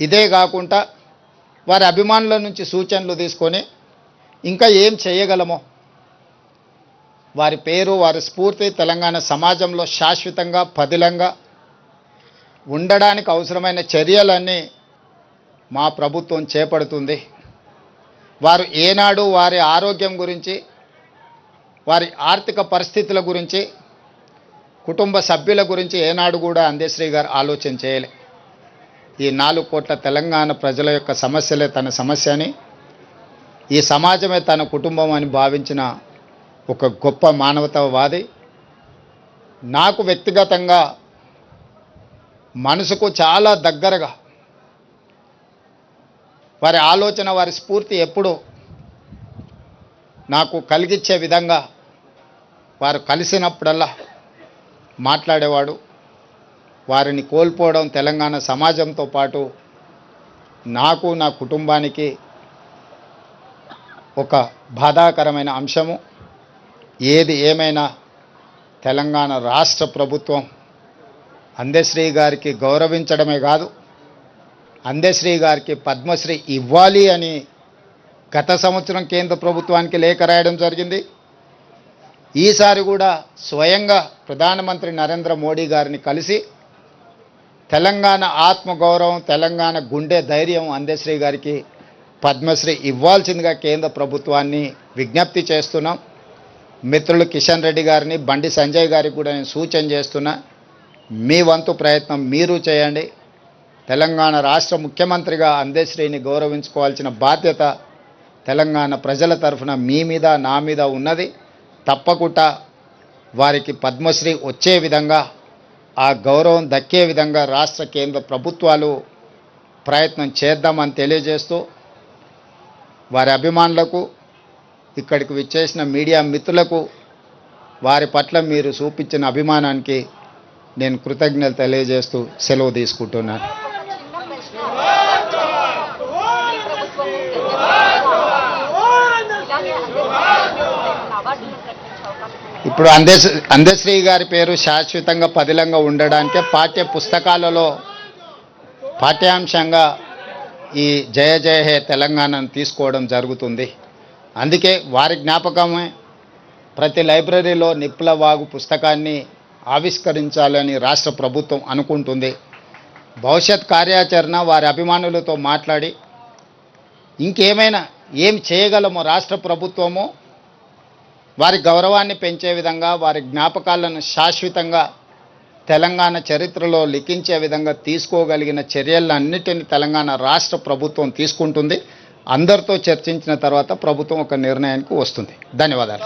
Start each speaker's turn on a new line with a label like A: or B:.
A: ఇదే కాకుండా వారి అభిమానుల నుంచి సూచనలు తీసుకొని ఇంకా ఏం చేయగలమో? వారి పేరు వారి స్ఫూర్తి తెలంగాణ సమాజంలో శాశ్వతంగా పదిలంగా ఉండడానికి అవసరమైన చర్యలన్నీ మా ప్రభుత్వం చేపడుతుంది. వారు ఏనాడు వారి ఆరోగ్యం గురించి వారి ఆర్థిక పరిస్థితుల గురించి కుటుంబ సభ్యుల గురించి ఏనాడు కూడా అందశ్రీ గారు ఆలోచన చేయలే. ఈ నాలుగు కోట్ల తెలంగాణ ప్రజల యొక్క సమస్యలే తన సమస్య అని ఈ సమాజమే తన కుటుంబం అని భావించిన ఒక గొప్ప మానవతావాది. నాకు వ్యక్తిగతంగా మనసుకు చాలా దగ్గరగా వారి ఆలోచన వారి స్ఫూర్తి ఎప్పుడు నాకు కలిగించే విధంగా వారు కలిసినప్పుడల్లా మాట్లాడేవాడు. వారిని కోల్పోవడం తెలంగాణ సమాజంతో పాటు నాకు నా కుటుంబానికి ఒక బాధాకరమైన అంశము. ఏది ఏమైనా తెలంగాణ రాష్ట్ర ప్రభుత్వం అందశ్రీ గారికి గౌరవించడమే కాదు అందశ్రీ గారికి పద్మశ్రీ ఇవ్వాలి అని గత సంవత్సరం కేంద్ర ప్రభుత్వానికి లేఖ రాయడం జరిగింది. ఈసారి కూడా స్వయంగా ప్రధానమంత్రి నరేంద్ర మోడీ గారిని కలిసి తెలంగాణ ఆత్మగౌరవం తెలంగాణ గుండె ధైర్యం అందశ్రీ గారికి పద్మశ్రీ ఇవ్వాల్సిందిగా కేంద్ర ప్రభుత్వాన్ని విజ్ఞప్తి చేస్తున్నాం. మిత్రులు కిషన్ రెడ్డి గారిని బండి సంజయ్ గారికి కూడా నేను సూచన చేస్తున్నా. మీ వంతు ప్రయత్నం మీరు చేయండి. తెలంగాణ రాష్ట్ర ముఖ్యమంత్రిగా అందశ్రీని గౌరవించుకోవాల్సిన బాధ్యత తెలంగాణ ప్రజల తరఫున మీ మీద నా మీద ఉన్నది. తప్పకుండా వారికి పద్మశ్రీ వచ్చే విధంగా ఆ గౌరవం దక్కే విధంగా రాష్ట్ర కేంద్ర ప్రభుత్వాలు ప్రయత్నం చేద్దామని తెలియజేస్తూ వారి అభిమానులకు ఇక్కడికి విచ్చేసిన మీడియా మిత్రులకు వారి పట్ల మీరు చూపించిన అభిమానానికి నేను కృతజ్ఞతలు తెలియజేస్తూ సెలవు తీసుకుంటున్నాను. ఇప్పుడు అందేశ్రీ అందశ్రీ గారి పేరు శాశ్వతంగా పదిలంగా ఉండడానికి పాఠ్య పుస్తకాలలో పాఠ్యాంశంగా ఈ జయ జయ హే తెలంగాణను తీసుకోవడం జరుగుతుంది. అందుకే వారి జ్ఞాపకమే ప్రతి లైబ్రరీలో నిప్పుల వాగు పుస్తకాన్ని ఆవిష్కరించాలని రాష్ట్ర ప్రభుత్వం అనుకుంటుంది. భవిష్యత్ కార్యాచరణ వారి అభిమానులతో మాట్లాడి ఇంకేమైనా ఏం చేయగలమో రాష్ట్ర ప్రభుత్వము వారి గౌరవాన్ని పెంచే విధంగా వారి జ్ఞాపకాలను శాశ్వతంగా తెలంగాణ చరిత్రలో లిఖించే విధంగా తీసుకోగలిగిన చర్యలన్నిటిని తెలంగాణ రాష్ట్ర ప్రభుత్వం తీసుకుంటుంది. అందరితో చర్చించిన తర్వాత ప్రభుత్వం ఒక నిర్ణయానికి వస్తుంది. ధన్యవాదాలు.